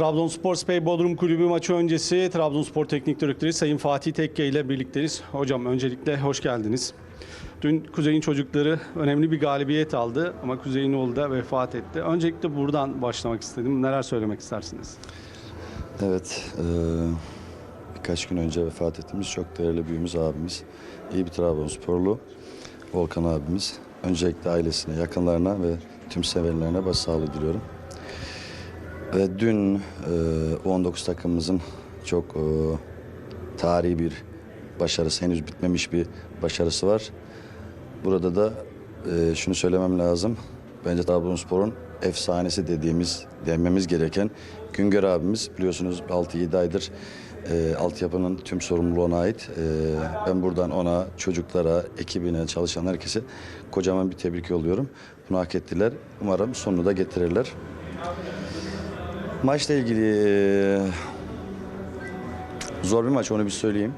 Trabzonspor Spey Bodrum Kulübü maçı öncesi Trabzonspor Teknik Direktörü Sayın Fatih Tekke ile birlikteyiz. Hocam öncelikle hoş geldiniz. Dün Kuzey'in çocukları önemli bir galibiyet aldı ama Kuzey'in oğlu da vefat etti. Öncelikle buradan başlamak istedim. Neler söylemek istersiniz? Evet, eee, birkaç gün önce vefat ettiğimiz çok değerli büyüğümüz abimiz, iyi bir Trabzonsporlu Volkan abimiz. Öncelikle ailesine, yakınlarına ve tüm severlerine başsağlığı diliyorum. Ve dün eee, 19 takımımızın çok eee, tarihi bir başarısı, henüz bitmemiş bir başarısı var. Burada da eee, şunu söylemem lazım. Bence Trabzonspor'un efsanesi dediğimiz, dememiz gereken Güngör abimiz biliyorsunuz 6-7 aydır eee altyapının tüm sorumluluğuna ait. Eee, ben buradan ona, çocuklara, ekibine, çalışan herkese kocaman bir tebrik yolluyorum. Bunu hak ettiler. Umarım sonunu da getirirler. Maçla ilgili Zor bir maç onu bir söyleyeyim.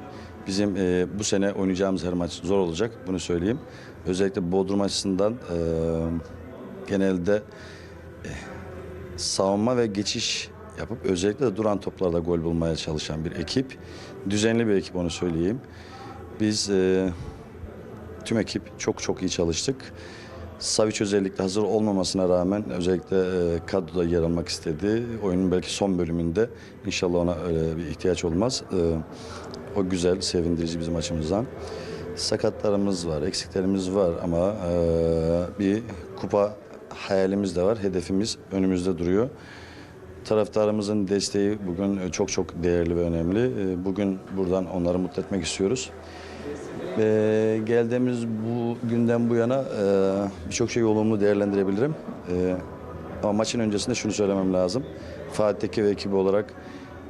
Bizim e, bu sene oynayacağımız her maç zor olacak bunu söyleyeyim. Özellikle Bodrum açısından e, genelde e, savunma ve geçiş yapıp özellikle de duran toplarda gol bulmaya çalışan bir ekip. Düzenli bir ekip onu söyleyeyim. Biz e, tüm ekip çok çok iyi çalıştık. Savic özellikle hazır olmamasına rağmen özellikle e, kadroda yer almak istedi. Oyunun belki son bölümünde inşallah ona öyle bir ihtiyaç olmaz. E, o güzel, sevindirici bizim açımızdan. Sakatlarımız var, eksiklerimiz var ama e, bir kupa hayalimiz de var. Hedefimiz önümüzde duruyor. Taraftarımızın desteği bugün çok çok değerli ve önemli. Bugün buradan onları mutlu etmek istiyoruz. Ee, geldiğimiz bu günden bu yana e, birçok şey olumlu değerlendirebilirim. E, ama maçın öncesinde şunu söylemem lazım. Fatih Tekke ve ekibi olarak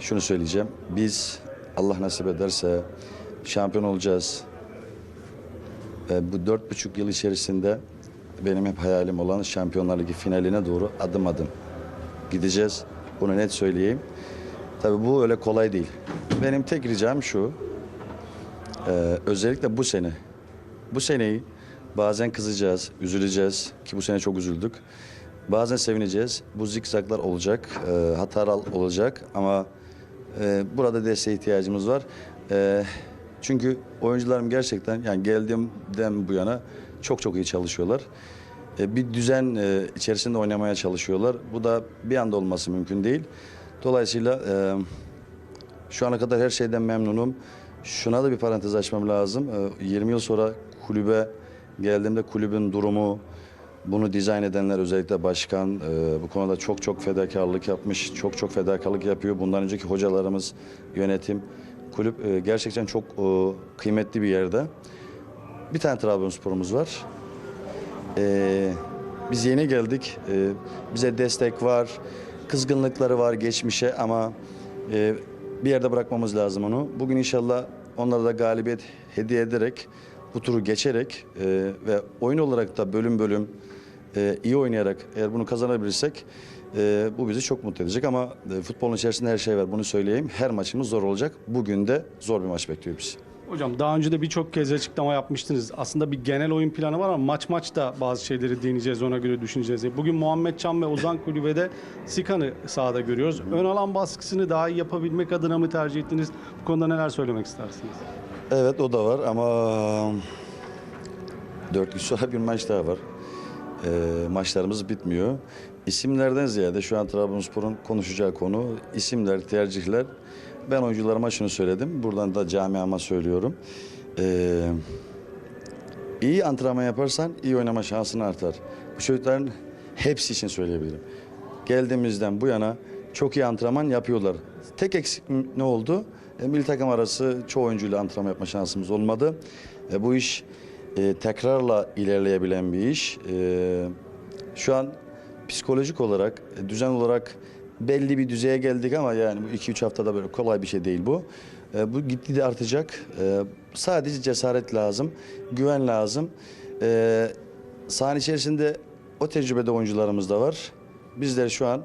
şunu söyleyeceğim. Biz Allah nasip ederse şampiyon olacağız. Ve bu dört buçuk yıl içerisinde benim hep hayalim olan Şampiyonlar Ligi finaline doğru adım adım gideceğiz. Bunu net söyleyeyim. Tabii bu öyle kolay değil. Benim tek ricam şu. Ee, özellikle bu sene. Bu seneyi bazen kızacağız, üzüleceğiz ki bu sene çok üzüldük. Bazen sevineceğiz. Bu zikzaklar olacak, e, hatalar olacak ama e, burada desteğe ihtiyacımız var. E, çünkü oyuncularım gerçekten yani geldiğimden bu yana çok çok iyi çalışıyorlar. E, bir düzen e, içerisinde oynamaya çalışıyorlar. Bu da bir anda olması mümkün değil. Dolayısıyla e, şu ana kadar her şeyden memnunum. Şuna da bir parantez açmam lazım. Ee, 20 yıl sonra kulübe geldiğimde kulübün durumu, bunu dizayn edenler özellikle başkan e, bu konuda çok çok fedakarlık yapmış, çok çok fedakarlık yapıyor. Bundan önceki hocalarımız, yönetim, kulüp e, gerçekten çok e, kıymetli bir yerde. Bir tane Trabzonspor'umuz var. Ee, biz yeni geldik. Ee, bize destek var, kızgınlıkları var geçmişe ama bir yerde bırakmamız lazım onu. Bugün inşallah onlara da galibiyet hediye ederek, bu turu geçerek e, ve oyun olarak da bölüm bölüm e, iyi oynayarak eğer bunu kazanabilirsek e, bu bizi çok mutlu edecek ama e, futbolun içerisinde her şey var bunu söyleyeyim. Her maçımız zor olacak. Bugün de zor bir maç bekliyor bizi. Hocam daha önce de birçok kez açıklama yapmıştınız. Aslında bir genel oyun planı var ama maç maç da bazı şeyleri deneyeceğiz, ona göre düşüneceğiz. Bugün Muhammed Can ve Ozan Kulübe'de Sikan'ı sahada görüyoruz. Ön alan baskısını daha iyi yapabilmek adına mı tercih ettiniz? Bu konuda neler söylemek istersiniz? Evet o da var ama dört gün sonra bir maç daha var. Ee, maçlarımız bitmiyor. İsimlerden ziyade şu an Trabzonspor'un konuşacağı konu isimler, tercihler. Ben oyuncularıma şunu söyledim. Buradan da camiama söylüyorum. Ee, iyi antrenman yaparsan iyi oynama şansın artar. Bu çocukların hepsi için söyleyebilirim. Geldiğimizden bu yana çok iyi antrenman yapıyorlar. Tek eksik ne oldu? E, milli takım arası çoğu oyuncuyla antrenman yapma şansımız olmadı. E, bu iş e, tekrarla ilerleyebilen bir iş. E, şu an psikolojik olarak, e, düzen olarak belli bir düzeye geldik ama yani bu 2-3 haftada böyle kolay bir şey değil bu. E, bu gitgide artacak. E, sadece cesaret lazım, güven lazım. E, sahanın içerisinde o tecrübede oyuncularımız da var. Bizler şu an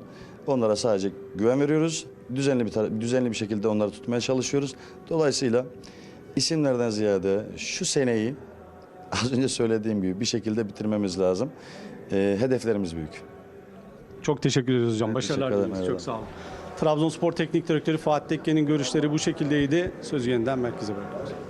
onlara sadece güven veriyoruz. Düzenli bir düzenli bir şekilde onları tutmaya çalışıyoruz. Dolayısıyla isimlerden ziyade şu seneyi az önce söylediğim gibi bir şekilde bitirmemiz lazım. E, hedeflerimiz büyük. Çok teşekkür ederiz hocam. Başarılar teşekkür ederim, diliyoruz. Çok eyvallah. sağ olun. Trabzonspor Teknik Direktörü Fatih Tekke'nin görüşleri bu şekildeydi. Sözü yeniden merkeze bırakıyoruz.